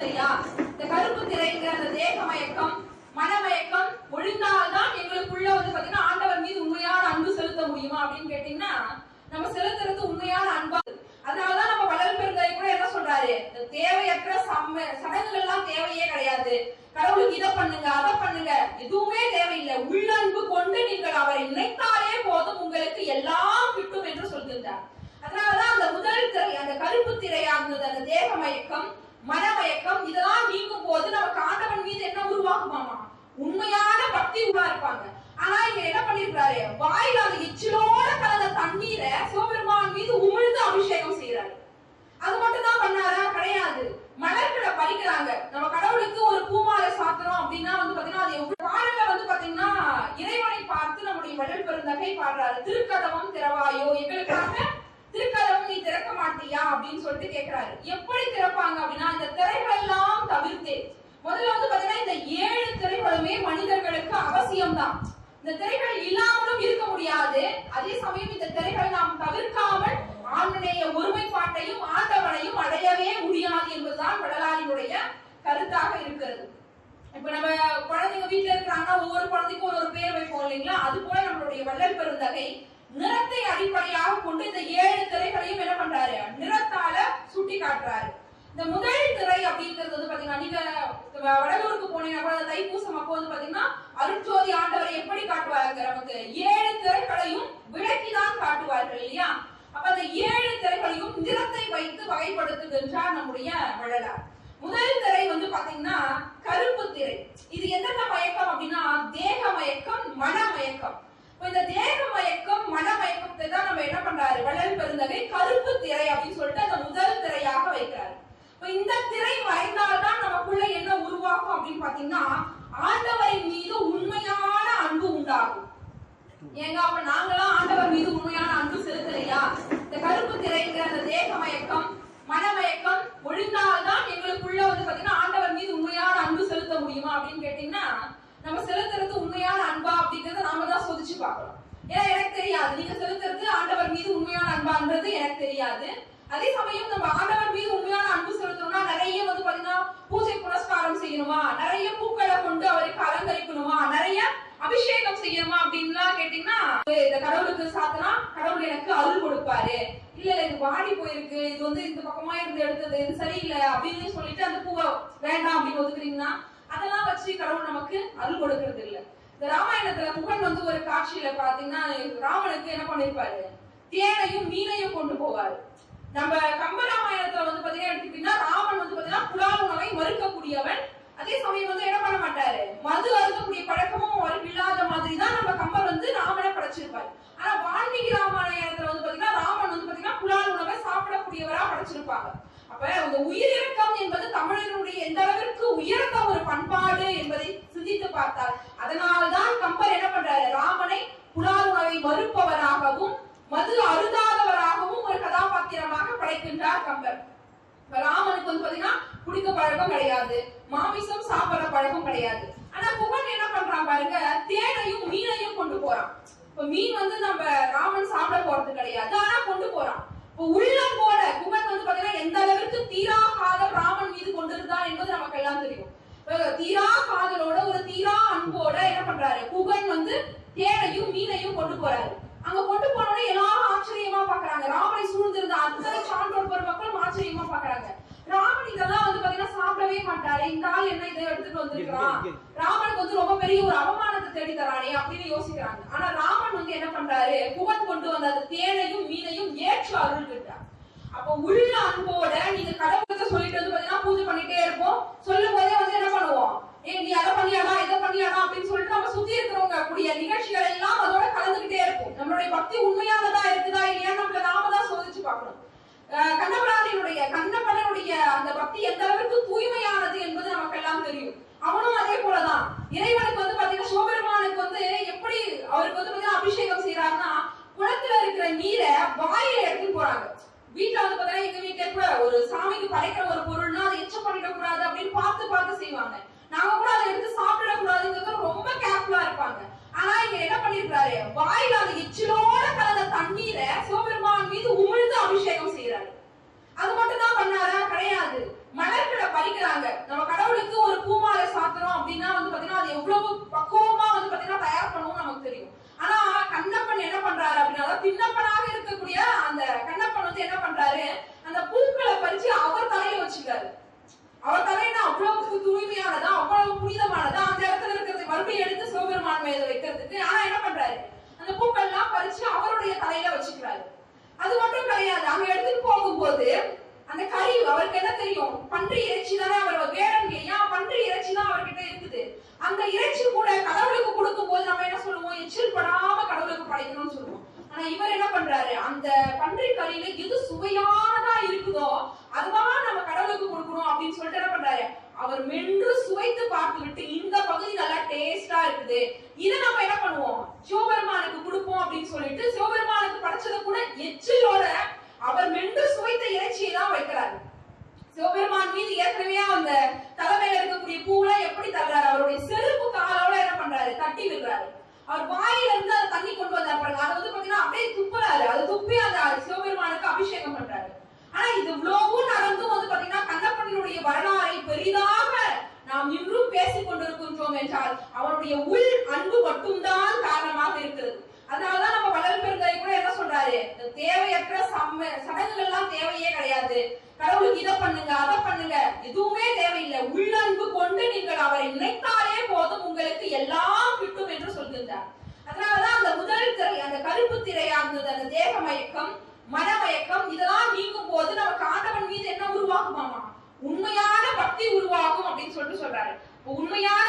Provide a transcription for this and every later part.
சரியா இந்த கருப்பு திரைங்கிற அந்த தேக மயக்கம் மனமயக்கம் ஒழிந்தால்தான் எங்களுக்குள்ள வந்து பாத்தீங்கன்னா ஆண்டவர் மீது உண்மையான அன்பு செலுத்த முடியுமா அப்படின்னு கேட்டீங்கன்னா நம்ம செலுத்துறது உண்மையான அன்பா அதனாலதான் நம்ம வளர் பெருந்தாய் கூட என்ன சொல்றாரு? தேவையற்ற சம்ம சடங்குகள் எல்லாம் தேவையே கிடையாது. கடவுளுக்கு இதை பண்ணுங்க அதை பண்ணுங்க. எதுவுமே தேவையில்லை. உள்ளன்பு கொண்டு நீங்கள் அவரை நினைத்தாலே போதும் உங்களுக்கு எல்லாம் கிட்டும் என்று சொல்கின்றார். அதனாலதான் அந்த முதல் திரை அந்த கருப்பு திரையானது அந்த தேக மயக்கம் மனமயக்கம் இதெல்லாம் நீங்கும் போது நமக்கு ஆண்டவன் மீது என்ன உருவாகுமாமா? உண்மையான பக்தி உருவா இருப்பாங்க. ஆனா இங்க என்ன பண்ணிருக்காரு வாயில அந்த எச்சிலோட கலந்த தண்ணீரை சிவபெருமா மீது உமிழ்ந்து அபிஷேகம் செய்யறாரு அது மட்டும் தான் பண்ணாரா கிடையாது மலர்களை பறிக்கிறாங்க நம்ம கடவுளுக்கு ஒரு பூமாலை சாத்துறோம் அப்படின்னா வந்து பாத்தீங்கன்னா அது எவ்வளவு பாடல வந்து பாத்தீங்கன்னா இறைவனை பார்த்து நம்முடைய வள்ளல் பெருந்தகை பாடுறாரு திருக்கதவம் திறவாயோ எங்களுக்காக திருக்கதவம் நீ திறக்க மாட்டியா அப்படின்னு சொல்லிட்டு கேக்குறாரு எப்படி திறப்பாங்க அப்படின்னா இந்த திரைகள் எல்லாம் தவிர்த்தே முதல்ல வந்து பாத்தீங்கன்னா இந்த ஏழு திரைகளுமே மனிதர்களுக்கு அவசியம்தான் இந்த திரைகள் இல்லாமலும் இருக்க முடியாது அதே சமயம் இந்த திரைகளை நாம் தவிர்க்காமல் ஆண்டனைய ஒருமைப்பாட்டையும் ஆண்டவனையும் அடையவே முடியாது என்பதுதான் வடலாரினுடைய கருத்தாக இருக்கிறது. இப்ப நம்ம குழந்தைங்க வீட்டுல இருக்கிறாங்கன்னா ஒவ்வொரு குழந்தைக்கும் ஒரு ஒரு பேர் வைப்போம் இல்லைங்களா? அது போல நம்மளுடைய வள்ளல் பெருந்தகை நிறத்தை அடிப்படையாக கொண்டு இந்த ஏழு திரைகளையும் என்ன பண்றாரு? நிறத்தால சுட்டி காட்டுறாரு. இந்த முதல் திரை அப்படிங்கிறது வந்து பாத்தீங்கன்னா நீங்க வடலூருக்கு போனீங்கன்னா கூட தைப்பூசம் அப்போ வந்து பாத்தீங்கன்னா அருட்சோதி ஆண்டவரை எப்படி காட்டுவாங்க நமக்கு ஏழு திரைகளையும் விளக்கிதான் காட்டுவார்கள் இல்லையா அப்ப அந்த ஏழு திரைகளையும் நிறத்தை வைத்து வகைப்படுத்துகின்றார் நம்முடைய வள்ளலார் முதல் திரை வந்து பாத்தீங்கன்னா கருப்பு திரை இது என்னென்ன மயக்கம் அப்படின்னா தேக மயக்கம் மன மயக்கம் இந்த தேக மயக்கம் மன மயக்கத்தை தான் நம்ம என்ன பண்றாரு? வள்ளல் பெருந்தகை கருப்பு திரை அப்படின்னு சொல்லிட்டு அந்த முதல் திரையாக வைக்கிறாரு. இந்த திரை மறைந்தால்தான் நமக்குள்ள என்ன உருவாகும் அப்படின்னு பாத்தீங்கன்னா ஆண்டவரின் மீது உண்மையான அன்பு உண்டாகும். ஏங்க அப்ப நாங்களாம் ஆண்டவர் மீது உண்மையான அன்பு செலுத்தலையா? இந்த கருப்பு திரைங்கிற அந்த தேக மயக்கம் மனமயக்கம் ஒழிந்தால்தான் எங்களுக்குள்ள வந்து பாத்தீங்கன்னா ஆண்டவர் மீது உண்மையான அன்பு செலுத்த முடியுமா அப்படின்னு கேட்டீங்கன்னா நம்ம செலுத்துறது உண்மையான அன்பா அப்படிங்கறத நாம தான் சோதிச்சு பார்க்கணும் ஏன்னா எனக்கு தெரியாது. நீங்க செலுத்துறது ஆண்டவர் மீது உண்மையான அன்பான்றது எனக்கு தெரியாது. அதே சமயம் நம்ம ஆண்டவர் மீது உண்மையான அன்பு செலுத்தணும்னா நிறைய வந்து பாத்தீங்கன்னா பூஜை புனஸ்காரம் செய்யணுமா? நிறைய பூக்களை கொண்டு அவருக்கு அலங்கரிக்கணுமா? நிறைய அபிஷேகம் செய்யணுமா அப்படின்லாம் கேட்டீங்கன்னா இந்த கடவுளுக்கு சாத்தனா? கடவுள் எனக்கு அருள் கொடுப்பாரு. இல்ல இல்ல இது வாடி போயிருக்கு. இது வந்து இந்த பக்கமா இருந்து எடுத்தது. இது சரியில்லை. அப்படின்னு சொல்லிட்டு அந்த பூவை வேண்டாம் அப்படின்னு ஒதுக்குறீங்கன்னா அதெல்லாம் வச்சு கடவுள் நமக்கு அருள் கொடுக்கறது இல்ல இந்த ராமாயணத்துல புகழ் வந்து ஒரு காட்சியில பாத்தீங்கன்னா ராமனுக்கு என்ன பண்ணிருப்பாரு? தேனையும் மீனையும் கொண்டு போவாரு. நம்ம கம்பராமாயணத்துல வந்து பாத்தீங்கன்னா எடுத்துக்கிட்டீங்கன்னா ராமன் வந்து பாத்தீங்கன்னா புலால் உணவை மறுக்கக்கூடியவன். அதே சமயம் வந்து என்ன பண்ண மாட்டாரு? மது அருந்தக்கூடிய பழக்கமும் அவருக்கு இல்லாத மாதிரி தான் நம்ம கம்பர் வந்து ராமனை படைச்சிருப்பாரு. ஆனா வால்மீகி ராமாயணத்துல வந்து பாத்தீங்கன்னா ராமன் வந்து பாத்தீங்கன்னா புலால் உணவை சாப்பிடக்கூடியவரா படைச்சிருப்பாங்க. அப்ப அந்த உயிரிழக்கம் என்பது தமிழர்களுடைய எந்த அளவிற்கு உயர்ந்த ஒரு பண்பாடு என்பதை சிந்தித்து பார்த்தார் அதனால்தான் கம்பர் என்ன பண்றாரு? ராமனை புலால் உணவை மறுப்பவராகவும் மது அருந்தாதவராகவும் ஒரு கதாபாத்திரமாக படைக்கின்றார் கம்பர். இப்ப ராமனுக்கு வந்து பாத்தீங்கன்னா குடிக்க பழக்கம் கிடையாது மாமிசம் சாப்பிடுற பழக்கம் கிடையாது. ஆனா புகன் என்ன பண்றான் பாருங்க தேனையும் மீனையும் கொண்டு போறான். இப்ப மீன் வந்து நம்ம ராமன் சாப்பிட போறது கிடையாது ஆனா கொண்டு போறான். இப்போ உள்ளம் போல குகன் வந்து பாத்தீங்கன்னா எந்த அளவிற்கு தீரா ராமன் மீது கொண்டிருந்தான் என்பது நமக்கு எல்லாம் தெரியும். தீரா காதலோட ஒரு தீரா அன்போட என்ன பண்றாரு? குகன் வந்து தேனையும் மீனையும் கொண்டு போறாரு. அங்க கொண்டு போனோடனே எல்லாரும் ஆச்சரியமா பாக்குறாங்க. ராமனை சூழ்ந்திருந்த அத்தனை சான்றோர் பெருமக்களும் ஆச்சரியமா பாக்குறாங்க. ராமன் இதெல்லாம் வந்து பாத்தீங்கன்னா சாப்பிடவே மாட்டாரு. இந்த ஆள் என்ன இதை எடுத்துட்டு வந்திருக்கிறான்? ராமனுக்கு வந்து ரொம்ப பெரிய ஒரு அவமானத்தை தேடி தரானே அப்படின்னு யோசிக்கிறாங்க. ஆனா ராமன் வந்து என்ன பண்றாரு? புகன் கொண்டு வந்த அந்த தேனையும் மீனையும் ஏற்று அருள்கிட்டார் அப்ப உள்ள அன்போட நீங்க கடவுளுக்கு சொல்லிட்டு வந்து பாத்தீங்கன்னா பூஜை பண்ணிட்டே இருப்போம். பக்தி எந்த அளவுக்கு தூய்மையானது என்பது நமக்கு எல்லாம் தெரியும். அவனும் அதே போலதான். இறைவனுக்கு வந்து பாத்தீங்கன்னா சோபெருமானுக்கு வந்து எப்படி அவருக்கு வந்து பாத்தீங்கன்னா அபிஷேகம் செய்யறாருன்னா குளத்துல இருக்கிற நீரை வாயில எடுத்துட்டு போறாங்க. வீட்டுல வந்து பாத்தீங்கன்னா எங்க வீட்டுல கூட ஒரு சாமிக்கு படைக்கிற ஒரு பொருள்னா அதை எச்சம் பண்ணிட கூடாது அப்படின்னு பார்த்து பார்த்து செய்வாங்க. நாங்க கூட அதை எடுத்து சாப்பிட கூடாதுங்கிறது ரொம்ப கேர்ஃபுல்லா இருப்பாங்க. ஆனா இங்க என்ன பண்ணிருக்காரு வாயில அது எச்சிலோட கலந்த தண்ணீரை அது மட்டும் கிடையாது. அங்க எடுத்துட்டு போகும்போது அந்த கறி அவருக்கு என்ன தெரியும்? பன்றி இறைச்சி தானே அவர் வேடம் ஏன் பன்றி இறைச்சி தான் அவர்கிட்ட இருக்குது? அந்த இறைச்சி கூட கடவுளுக்கு கொடுக்கும் போது நம்ம என்ன சொல்லுவோம்? எச்சில் படாம கடவுளுக்கு படைக்கணும்னு சொல்லுவோம். ஆனா இவர் என்ன பண்றாரு? அந்த பன்றி கறியில எது சுவையானதா இருக்குதோ அதுதான் நம்ம கடவுளுக்கு கொடுக்கணும் அப்படின்னு சொல்லிட்டு என்ன பண்றாரு? அவர் மென்று சுவைத்து பார்த்து விட்டு இந்த பகுதி நல்லா டேஸ்டா இருக்குது. இதை நம்ம என்ன பண்ணுவோம் சிவபெருமானுக்கு கொடுப்போம் அப்படின்னு சொல்லிட்டு சிவபெருமானுக்கு படைச்சதை கூட எச்சிலோட அவர் மென்று சுவைத்த இறைச்சியை தான் வைக்கிறாரு. சிவபெருமான் மீது ஏற்கனவே அந்த தலைமையில இருக்கக்கூடிய பூவெல்லாம் எப்படி தர்றாரு? அவருடைய செருப்பு காலோட என்ன பண்றாரு? தட்டி விடுறாரு. அவர் வாயில இருந்து அந்த தண்ணி கொண்டு வந்தார் பாருங்க. அதை வந்து பாத்தீங்கன்னா அப்படியே துப்புறாரு. அது துப்பி அந்த சிவபெருமானுக்கு அபிஷேகம் பண்றாரு. ஆனா இது இவ்வளவும் நடந்தும் வந்து பாத்தீங்கன்னா கண்ணப்பனுடைய வரலாறை பெரிதாக நாம் இன்றும் பேசிக் கொண்டிருக்கின்றோம் என்றால் அவனுடைய உள் அன்பு மட்டும்தான் காரணமாக இருக்கிறது. அதனாலதான் நம்ம வளர் பெருந்தரை கூட என்ன சொல்றாரு? இந்த தேவையற்ற சம்ம சடங்குகள் எல்லாம் தேவையே கிடையாது. கடவுளுக்கு இதை பண்ணுங்க அதை பண்ணுங்க. எதுவுமே தேவையில்லை. உள்ளன்பு கொண்டு நீங்கள் அவரை நினைத்தாலே போதும் உங்களுக்கு எல்லாம் கிட்டும் என்று சொல்கின்றார். அதனாலதான் அந்த முதல் திரை அந்த கருப்பு இருந்தது அந்த தேக மயக்கம் மனமயக்கம் இதெல்லாம் நீங்கும் போது நம்ம காண்டவன் மீது என்ன உருவாகுமாமா? உண்மையான பக்தி உருவாகும் அப்படின்னு சொல்லிட்டு சொல்றாரு. உண்மையான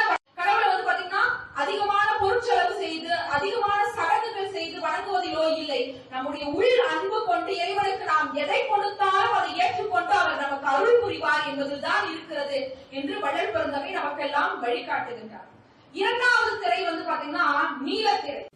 நமக்கெல்லாம் வழிகாட்டுகின்றார். இரண்டாவது திரை வந்து பாத்தீங்கன்னா நீலத்திரை.